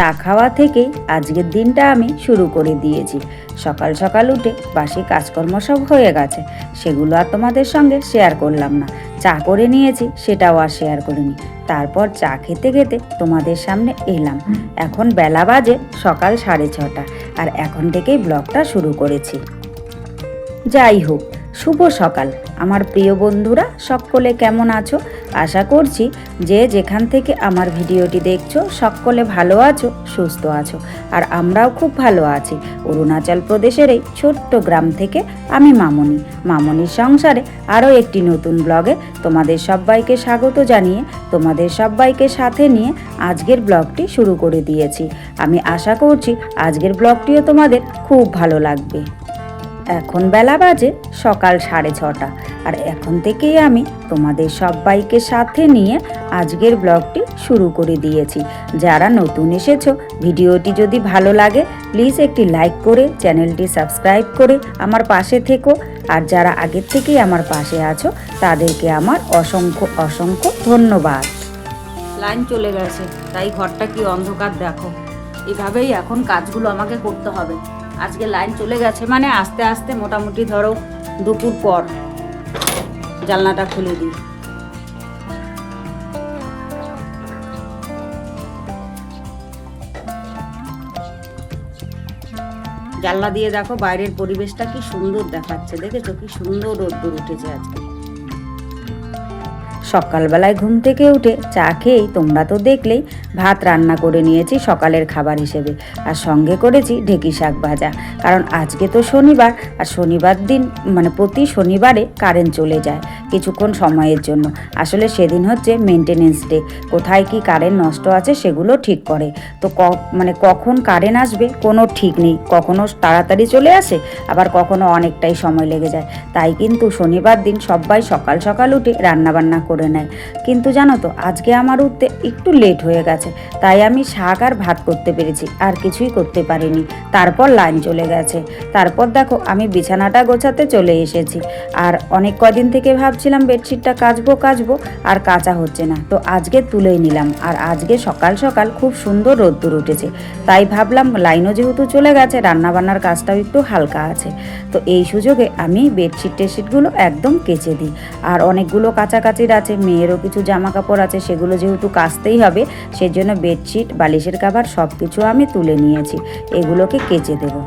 চা খাওয়া থেকেই আজকের দিনটা আমি শুরু করে দিয়েছি। সকাল সকাল উঠে বাসি কাজকর্ম সব হয়ে গেছে। সেগুলো আর তোমাদের সঙ্গে শেয়ার করলাম না। চা করে নিয়েছি, সেটাও আর শেয়ার করিনি। তারপর চা খেতে খেতে তোমাদের সামনে এলাম। এখন বেলা বাজে সকাল সাড়ে ছটা আর এখন থেকেই ব্লগটা শুরু করেছি। যাই হোক, শুভ সকাল। আমার প্রিয় বন্ধুরা, সকলে কেমন আছো? আশা করছি যে যেখান থেকে আমার ভিডিওটি দেখছ, সকলে ভালো আছো, সুস্থ আছো, আর আমরাও খুব ভালো আছি। অরুণাচল প্রদেশের এই ছোট্ট গ্রাম থেকে আমি মামনি। মামনির সংসারে আরও একটি নতুন ব্লগে তোমাদের সবাইকে স্বাগত জানিয়ে, তোমাদের সবাইকে সাথে নিয়ে আজকের ব্লগটি শুরু করে দিয়েছি। আমি আশা করছি আজকের ব্লগটিও তোমাদের খুব ভালো লাগবে। এখন বেলা বাজে সকাল সাড়ে ছটা। আর এখন থেকেই আমি তোমাদের সবাইকে সাথে নিয়ে আজকের ব্লগটি শুরু করে দিয়েছি। যারা নতুন এসেছ, ভিডিওটি যদি ভালো লাগে প্লিজ একটি লাইক করে, চ্যানেলটি সাবস্ক্রাইব করে আমার পাশে থেকো। আর যারা আগের থেকেই আমার পাশে আছো, তাদেরকে আমার অসংখ্য অসংখ্য ধন্যবাদ। লাইন চলে গেছে, তাই ঘরটা কি অন্ধকার দেখো। এভাবেই এখন কাজগুলো আমাকে করতে হবে। আজকে লাইন চলে গেছে মানে আস্তে আস্তে মোটামুটি ধরো দুপুর পর। জানলাটা খুলে দিই। জানলা দিয়ে দেখো বাইরের পরিবেশটা কি সুন্দর দেখাচ্ছে, দেখেছ? কি সুন্দর রোদ্দুর উঠেছে আজকে। সকালবেলায় ঘুম থেকে উঠে চা খেয়েই তোমরা তো দেখলেই ভাত রান্না করে নিয়েছি সকালের খাবার হিসেবে। আর সঙ্গে করেছি ঢেকি শাক ভাজা। কারণ আজকে তো শনিবার, আর শনিবার দিন মানে প্রতি শনিবারে কারেন্ট চলে যায় কিছুক্ষণ সময়ের জন্য। আসলে সেদিন হচ্ছে মেনটেনেন্স ডে কোথায় কি কারেন্ট নষ্ট আছে সেগুলো ঠিক করে। তো ক মানে কখন কারেন্ট আসবে কোনো ঠিক নেই। কখনো তাড়াতাড়ি চলে আসে, আবার কখনো অনেকটাই সময় লেগে যায়। তাই কিন্তু শনিবার দিন সবাই সকাল সকাল উঠে রান্নাবান্না করে নেয়। কিন্তু জানো তো, আজকে আমার উঠতে একটু লেট হয়ে গেছে, তাই আমি শাক আর ভাত করতে পেরেছি, আর কিছুই করতে পারিনি। তারপর লাইন চলে গেছে। তারপর দেখো, আমি বিছানাটা গোছাতে চলে এসেছি। আর অনেক কদিন থেকে ভাবছিলাম বেডশিটটা কাচবো কাচবো, আর কাচা হচ্ছে না। তো আজকে তুলেই নিলাম। আর আজকে সকাল সকাল খুব সুন্দর রোদ্দুর উঠেছে। তাই ভাবলাম লাইনও যেহেতু চলে গেছে, রান্নাবান্নার কাজটাও একটু হালকা আছে। তো এই সুযোগে আমি বেডশিট টেডশিটগুলো একদম কেচে দিই। আর অনেকগুলো কাচাকাচির আছে, মেয়েরও কিছু জামা কাপড় আছে, সেগুলো যেহেতু কাচতেই হবে, সেজন্য বেডশিট, বালিশের কাভার সব কিছু আমি তুলে নিয়েছি। এগুলোকে কেচে দেবো।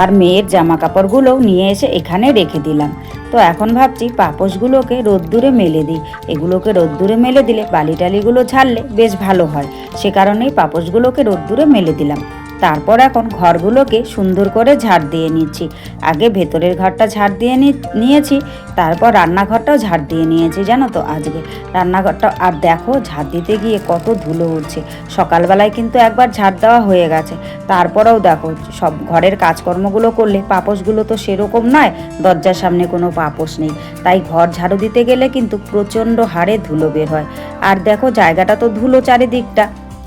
আর মেয়ের জামা কাপড়গুলোও নিয়ে এসে এখানে রেখে দিলাম। তো এখন ভাবছি পাপোশগুলোকে রোদ্দুরে মেলে দিই। এগুলোকে রোদ্দুরে মেলে দিলে বালি টালিগুলো ছাড়লে বেশ ভালো হয়। সে কারণেই পাপোশগুলোকে রোদ্দুরে মেলে দিলাম। তারপর এখন ঘরগুলোকে সুন্দর করে ঝাড় দিয়ে নিচ্ছি। আগে ভেতরের ঘরটা ঝাড় দিয়ে নিয়েছি, তারপর রান্নাঘরটাও ঝাড় দিয়ে নিয়েছি, জানো তো আজকে। রান্নাঘরটা, আর দেখো, ঝাড় দিতে গিয়ে কত ধুলো উঠছে। সকালবেলায় কিন্তু একবার ঝাড় দেওয়া হয়ে গেছে। তারপরেও দেখো, সব ঘরের কাজকর্মগুলো করলে পাপোশগুলো তো সেরকম নয়, দরজার সামনে কোনো পাপোশ নেই। তাই ঘর ঝাড়ু দিতে গেলে কিন্তু প্রচণ্ড হারে ধুলো বের হয়। আর দেখো, জায়গাটা তো ধুলো চারিদিকটা।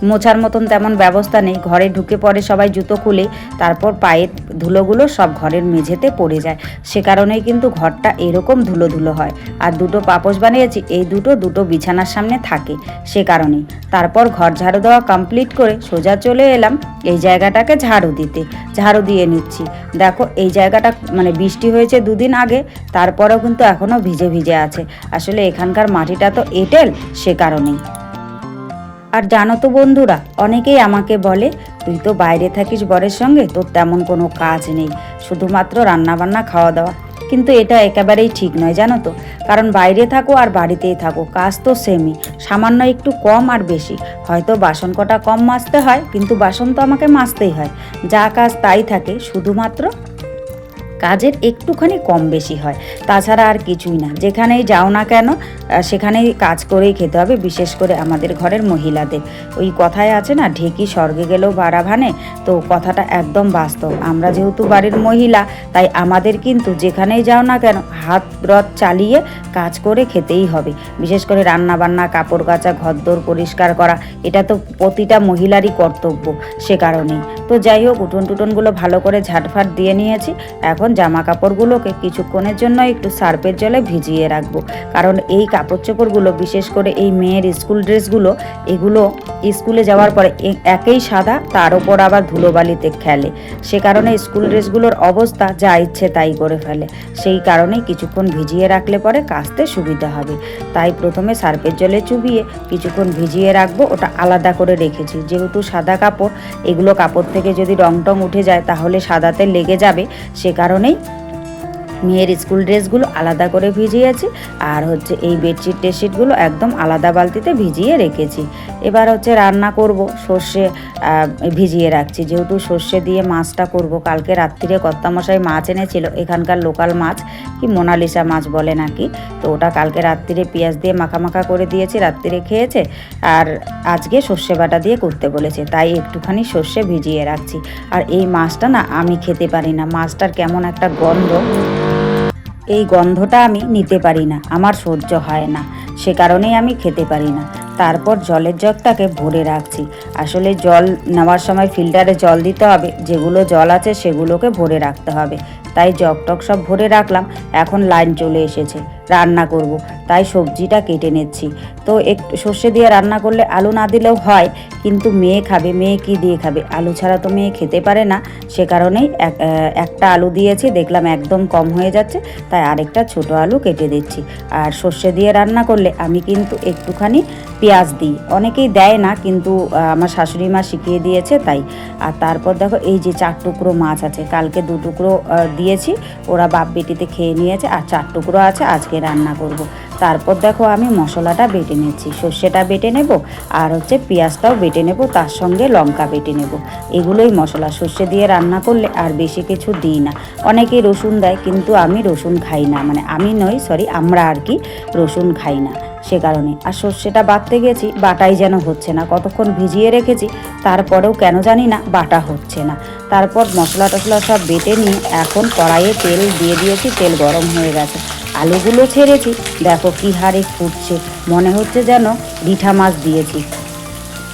মোছার মতন তেমন ব্যবস্থা নেই। ঘরে ঢুকে পড়ে সবাই জুতো খুলে, তারপর পায়ের ধুলোগুলো সব ঘরের মেঝেতে পড়ে যায়। সে কারণেই কিন্তু ঘরটা এরকম ধুলো ধুলো হয়। আর দুটো পাপোশ বানিয়েছি, এই দুটো দুটো বিছানার সামনে থাকে, সে কারণেই। তারপর ঘর ঝাড়ু দেওয়া কমপ্লিট করে সোজা চলে এলাম এই জায়গাটাকে ঝাড়ু দিতে। ঝাড়ু দিয়ে নিচ্ছি। দেখো, এই জায়গাটা মানে বৃষ্টি হয়েছে দুদিন আগে, তারপরেও কিন্তু এখনও ভিজে ভিজে আছে। আসলে এখানকার মাটিটা তো এঁটেল, সে কারণেই। আর জানো তো বন্ধুরা, অনেকেই আমাকে বলে, তুই তো বাইরে থাকিস বরের সঙ্গে, তোর তেমন কোনো কাজ নেই, শুধুমাত্র রান্নাবান্না খাওয়া দাওয়া কিন্তু এটা একেবারেই ঠিক নয়, জানো তো। কারণ বাইরে থাকো আর বাড়িতেই থাকো, কাজ তো সেমই সামান্য একটু কম আর বেশি। হয়তো বাসন কটা কম মাজতে হয়, কিন্তু বাসন তো আমাকে মাজতেই হয়। যা কাজ তাই থাকে, শুধুমাত্র কাজের একটুখানি কম বেশি হয়। তাছাড়া আর কিছুই না। যেখানেই যাও না কেন সেখানেই কাজ করেই খেতে হবে, বিশেষ করে আমাদের ঘরের মহিলাদের। ওই কথায় আছে না, ঢেকি স্বর্গে গেলেও বাড়া ভানে, তো কথাটা একদম বাস্তব। আমরা যেহেতু বাড়ির মহিলা, তাই আমাদের কিন্তু যেখানেই যাও না কেন, হাত রথ চালিয়ে কাজ করে খেতেই হবে। বিশেষ করে রান্না বান্না কাপড় কাচা, ঘরদোর পরিষ্কার করা, এটা তো প্রতিটা মহিলারই কর্তব্য সে কারণেই। তো যাই হোক উঠোন টুটনগুলো ভালো করে ঝাটফাট দিয়ে নিয়েছি। এখন জামা কাপড়গুলোকে কিছুক্ষণের জন্য একটু সার্পের জলে ভিজিয়ে রাখব। কারণ এই কাপড় চোপড়গুলো বিশেষ করে এই মেয়ের স্কুল ড্রেসগুলো, এগুলো স্কুলে যাওয়ার পরে একেই সাদা, তার ওপর আবার ধুলোবালিতে খেলে। সে কারণে স্কুল ড্রেসগুলোর অবস্থা যা ইচ্ছে তাই করে ফেলে। সেই কারণেই কিছুক্ষণ ভিজিয়ে রাখলে পরে কাচতে সুবিধা হবে। তাই প্রথমে সার্ফের জলে চুবিয়ে কিছুক্ষণ ভিজিয়ে রাখব, ওটা আলাদা করে রেখেছি। যেহেতু সাদা কাপড়, এগুলো কাপড় থেকে যদি রং টং উঠে যায়, তাহলে সাদাতে লেগে যাবে, সে কারণেই মেয়ের স্কুল ড্রেসগুলো আলাদা করে ভিজিয়েছি আর হচ্ছে এই বেডশিট টেডশিটগুলো একদম আলাদা বালতিতে ভিজিয়ে রেখেছি। এবার হচ্ছে রান্না করব, সর্ষে ভিজিয়ে রাখছি। যেহেতু সর্ষে দিয়ে মাছটা করব, কালকে রাত্রিরে কর্তামশাই মাছ এনেছিল, এখানকার লোকাল মাছ, কি মোনালিসা মাছ বলে নাকি? তো ওটা কালকে রাত্রিরে পেঁয়াজ দিয়ে মাখা মাখা করে দিয়েছি, রাত্রিরে খেয়েছে। আর আজকে সর্ষে বাটা দিয়ে করতে বলেছে, তাই একটুখানি সর্ষে ভিজিয়ে রাখছি। আর এই মাছটা না আমি খেতে পারি না, মাছটার কেমন একটা গন্ধ। এই গন্ধটা আমি নিতে পারি না, আমার সহ্য হয় না, সে কারণেই আমি খেতে পারি না। তারপর জলের জগটাকে ভরে রাখছি। আসলে জল নেওয়ার সময় ফিল্টারে জল দিতে হবে, যেগুলো জল আছে সেগুলোকে ভরে রাখতে হবে। তাই জগ টক সব ভরে রাখলাম, এখন লাইন চলে এসেছে। রান্না করব। তাই সবজিটা কেটে নিচ্ছি। তো একটু সর্ষে দিয়ে রান্না করলে আলু না দিলেও হয়, কিন্তু মেয়ে খাবে, মেয়ে কি দিয়ে খাবে? আলু ছাড়া তো মেয়ে খেতে পারে না। সে কারণেই এক- একটা আলু দিয়েছি, দেখলাম একদম কম হয়ে যাচ্ছে, তাই আরেকটা ছোট আলু কেটে দিচ্ছি। আর সর্ষে দিয়ে রান্না করলে আমি কিন্তু একটুখানি পেঁয়াজ দিই। অনেকেই দেয় না, কিন্তু আমার শাশুড়ি মা শিখিয়ে দিয়েছে, তাই। আর তারপর দেখো, এই যে চার টুকরো মাছ আছে, কালকে দু টুকরো দিয়েছি, ওরা বাপ বেটিতে খেয়ে নিয়েছে, আর চার টুকরো আছে, আজকে রান্না করব। তারপর দেখো আমি মশলাটা বেটে নিচ্ছি। সর্ষেটা বেটে নেব আর হচ্ছে পেঁয়াজটাও বেটে নেব, তার সঙ্গে লঙ্কা বেটে নেব। এগুলোই মশলা। সর্ষে দিয়ে রান্না করলে আর বেশি কিছু দিই না। অনেকেই রসুন দেয় কিন্তু আমি রসুন খাই না। মানে আমি নই সরি আমরা আর কি রসুন খাই না সে কারণে। আর সর্ষেটা বাটতে গেছি, বাটাই যেন হচ্ছে না। কতক্ষণ ভিজিয়ে রেখেছি, তারপরেও কেন জানি না বাটা হচ্ছে না। তারপর মশলা টশলা সব বেটে নিয়ে এখন কড়াইয়ে তেল দিয়ে দিয়েছি। তেল গরম হয়ে গেছে। আলুগুলো ছেড়েছি। দেখো কি হারে ফুটছে। মনে হচ্ছে যেন রিঠা মাছ দিয়েছি।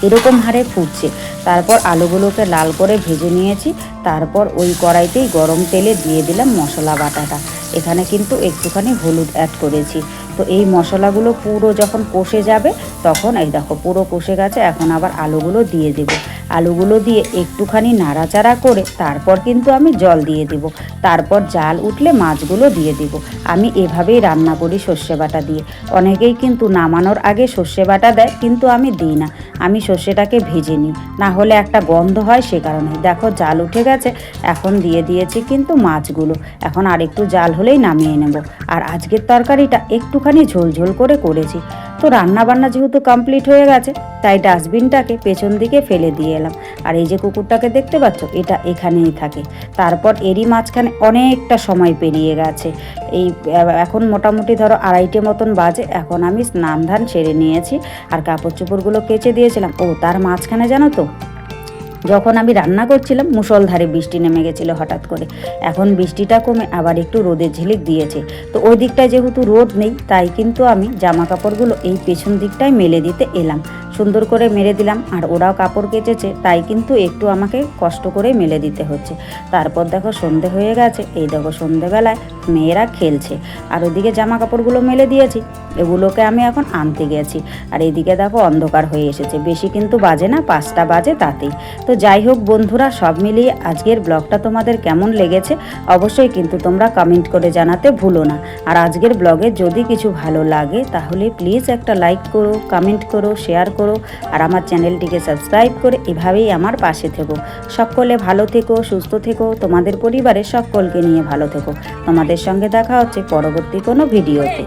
এরকম হারে ফুটছে। তারপর আলুগুলোকে লাল করে ভেজে নিয়েছি। তারপর ওই কড়াইতেই গরম তেলে দিয়ে দিলাম মশলা বাটাটা। এখানে কিন্তু একটুখানি হলুদ অ্যাড করেছি। তো এই মশলাগুলো পুরো যখন কষে যাবে, তখন এই দেখো পুরো কষে গেছে। এখন আবার আলুগুলো দিয়ে দেবো। আলুগুলো দিয়ে একটুখানি নাড়াচাড়া করে তারপর কিন্তু আমি জল দিয়ে দেব। তারপর জাল উঠলে মাছগুলো দিয়ে দেব। আমি এভাবেই রান্না করি সর্ষে বাটা দিয়ে। অনেকেই কিন্তু নামানোর আগে সর্ষে বাটা দেয়, কিন্তু আমি দিই না। আমি সর্ষেটাকে ভেজে নিই। না হলে একটা গন্ধ হয় সে কারণে দেখো, জাল উঠে গেছে। এখন দিয়ে দিয়েছি কিন্তু মাছগুলো। এখন আর একটু জাল হলেই নামিয়ে নেব। আর আজকের তরকারিটা একটুখানি ঝোলঝোল করে করেছি। তো রান্না বান্না যেহেতু কমপ্লিট হয়ে গেছে, তাই ডাস্টবিনটাকে পেছন দিকে ফেলে দিয়ে এলাম। আর এই যে কুকুরটাকে দেখতে পাচ্ছ, এটা এখানেই থাকে। তারপর এরই মাঝখানে অনেকটা সময় পেরিয়ে গেছে। এই এখন মোটামুটি ধরো আড়াইটে মতন বাজে, এখন আমি স্নান ধান সেরে নিয়েছি। আর কাপড় চোপড়গুলো কেচে দিয়েছিলাম। ও, তার মাঝখানে জানো তো যখন আমি রান্না করছিলাম মুসলধারে বৃষ্টি নেমে গেছিল হঠাৎ করে। এখন বৃষ্টিটা কমে আবার একটু রোদের ঝিলিক দিয়েছে। তো ওই দিকটায় যেহেতু রোদ নেই, তাই কিন্তু আমি জামা কাপড়গুলো এই পেছন দিকটায় মেলে দিতে এলাম। সুন্দর করে মেরে দিলাম। আর ওরাও কাপড় কেচেছে, তাই কিন্তু একটু আমাকে কষ্ট করে মেলে দিতে হচ্ছে। তারপর দেখো সন্ধে হয়ে গেছে, এই দেখো সন্ধেবেলায় মেয়েরা খেলছে। আর ওদিকে জামা কাপড়গুলো মেলে দিয়েছি, এগুলোকে আমি এখন আনতে গেছি। আর এদিকে দেখো অন্ধকার হয়ে এসেছে, বেশি কিন্তু বাজে না, পাঁচটা বাজে তাতেই। তো যাই হোক বন্ধুরা, সব মিলিয়ে আজকের ব্লগটা তোমাদের কেমন লেগেছে, অবশ্যই কিন্তু তোমরা কমেন্ট করে জানাতে ভুলো না। আর আজকের ব্লগে যদি কিছু ভালো লাগে, তাহলে প্লিজ একটা লাইক করো, কমেন্ট করো, শেয়ার করো আর আমার চ্যানেলটিকে সাবস্ক্রাইব করে এভাবেই আমার পাশে থেকো। সকলে ভালো থেকো, সুস্থ থেকো, তোমাদের পরিবারের সকলকে নিয়ে ভালো থেকো। তোমাদের সঙ্গে দেখা হচ্ছে পরবর্তী কোনো ভিডিওতে।